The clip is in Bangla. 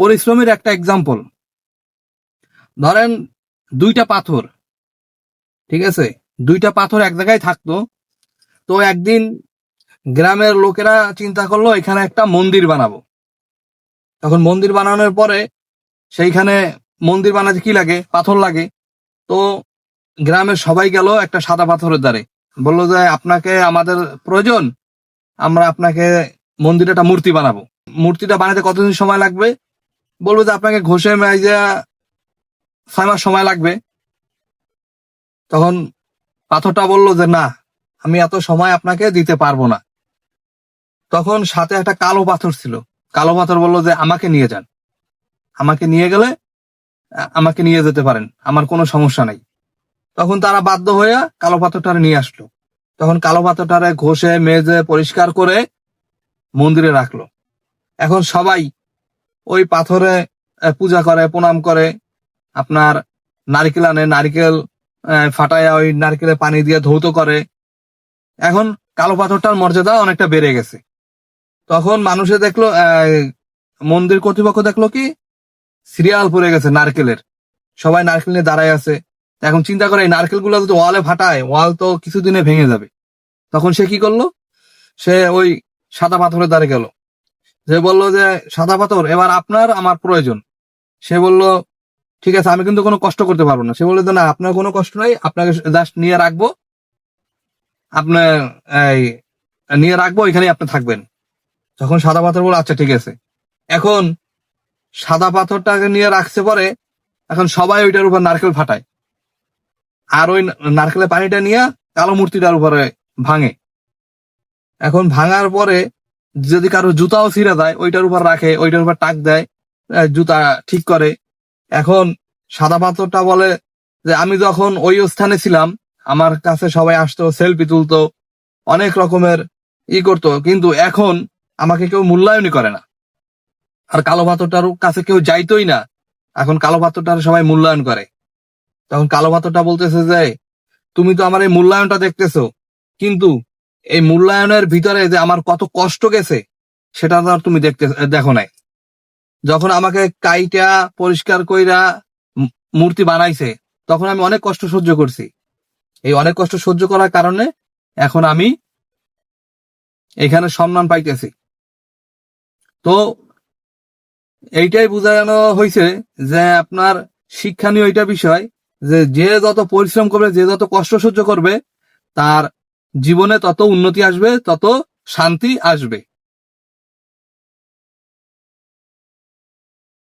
পরিশ্রমের একটা এক্সাম্পল ধরেন দুইটা পাথর, ঠিক আছে? দুইটা পাথর এক জায়গায় থাকতো, তো একদিন গ্রামের লোকেরা চিন্তা করল, এখানে একটা মন্দির বানাবো। তখন মন্দির বানানোর পরে সেইখানে মন্দির বানাতে কি লাগে? পাথর লাগে। তো গ্রামের সবাই গেল একটা সাদা পাথরের দ্বারে। বলল যে, আপনাকে আমাদের প্রয়োজন, আমরা আপনাকে মন্দিরে একটা মূর্তি বানাবো। মূর্তিটা বানাতে কতদিন সময় লাগবে? বলব যে আপনাকে ঘষে মেজে ছয় মাস সময় লাগবে। তখন পাথরটা বলল যে, না, আমি এত সময় আপনাকে দিতে পারব না। তখন সাথে একটা কালো পাথর ছিল। কালো পাথর বলল যে, আমাকে নিয়ে যান। আমাকে নিয়ে গেলে আমাকে নিয়ে যেতে পারেন। আমার কোনো সমস্যা নাই। তখন তারা বাধ্য হয়ে কালো পাথরটারে নিয়ে আসলো। তখন কালো পাথরটারে ঘষে, মেজে, পরিষ্কার করে মন্দিরে রাখল। এখন সবাই ওই পাথরে পূজা করে, প্রণাম করে। আপনার নারকেল আনে, নারকেল ফাটায়া ওই নারকেলে পানি দিয়ে ধৌত করে। এখন কালো পাথরটার মর্যাদা অনেকটা বেড়ে গেছে। তখন মানুষে দেখল মন্দির কর্তৃপক্ষ দেখল কি? সিরিয়াল পড়ে গেছে নারকেলের। সবাই নারকেল নিয়ে দাঁড়ায় আছে। এখন চিন্তা করে, এই নারকেলগুলো যদি ওয়ালে ফাটায়, ওয়াল তো কিছুদিনে ভেঙে যাবে। তখন সে কি করল? সে ওই সাদা পাথরের দ্বারে গেল। যে বলল যে, সাদা পাথর, এবার আপনার, আমার প্রয়োজন। সে বলল, ঠিক আছে, আমি কিন্তু কোনো কষ্ট করতে পারব না। সে বলল না, আপনার কোনো কষ্ট নাই, আপনাকে জাস্ট নিয়ে রাখব। আপনার এই, নিয়ে রাখব এখানে আপনি থাকবেন। তখন সাদা পাথর বলল আচ্ছা ঠিক আছে। এখন সাদা পাথরটাকে নিয়ে রাখছে পরে এখন সবাই ওইটার উপর নারকেল ফাটায়। আর ওই নারকেলের পানিটা নিয়ে কালো মূর্তিটার উপরে ভাঙে। এখন ভাঙার পরে যদি কারও জুতাও ছিঁড়ে যায়, ওইটার উপর রাখে, ওইটার উপর টাক দেয় জুতা ঠিক করে। এখন সাদা পাথরটা বলে যে আমি যখন ওই স্থানে ছিলাম, আমার কাছে সবাই আসতো, সেলফি তুলতো, অনেক রকমের ই করতো, কিন্তু এখন আমাকে কেউ মূল্যায়নই করে না। আর কালো পাথরটার কাছে কেউ যাইতোই না। এখন কালো পাথরটার সবাই মূল্যায়ন করে। তখন কালো পাথরটা বলতেছে যে, তুমি তো আমার এই মূল্যায়নটা দেখতেছো, কিন্তু এই মূল্যায়নের ভিতরে যে আমার কত কষ্ট গেছে, সেটা তো তুমি দেখতে, দেখো নাই। যখন আমাকে কাইটা পরিষ্কার কইরা মূর্তি বানাইছে, তখন আমি অনেক কষ্ট সহ্য করছি। এই অনেক কষ্ট সহ্য করার কারণে এখন আমি এখানে সম্মান পাইতেছি। তো এইটাই বোঝানো হয়েছে যে আপনার শিক্ষণীয় এটা বিষয় যে যে যত পরিশ্রম করবে, যে যত কষ্ট সহ্য করবে, তার জীবনে তত উন্নতি আসবে তত শান্তি আসবে।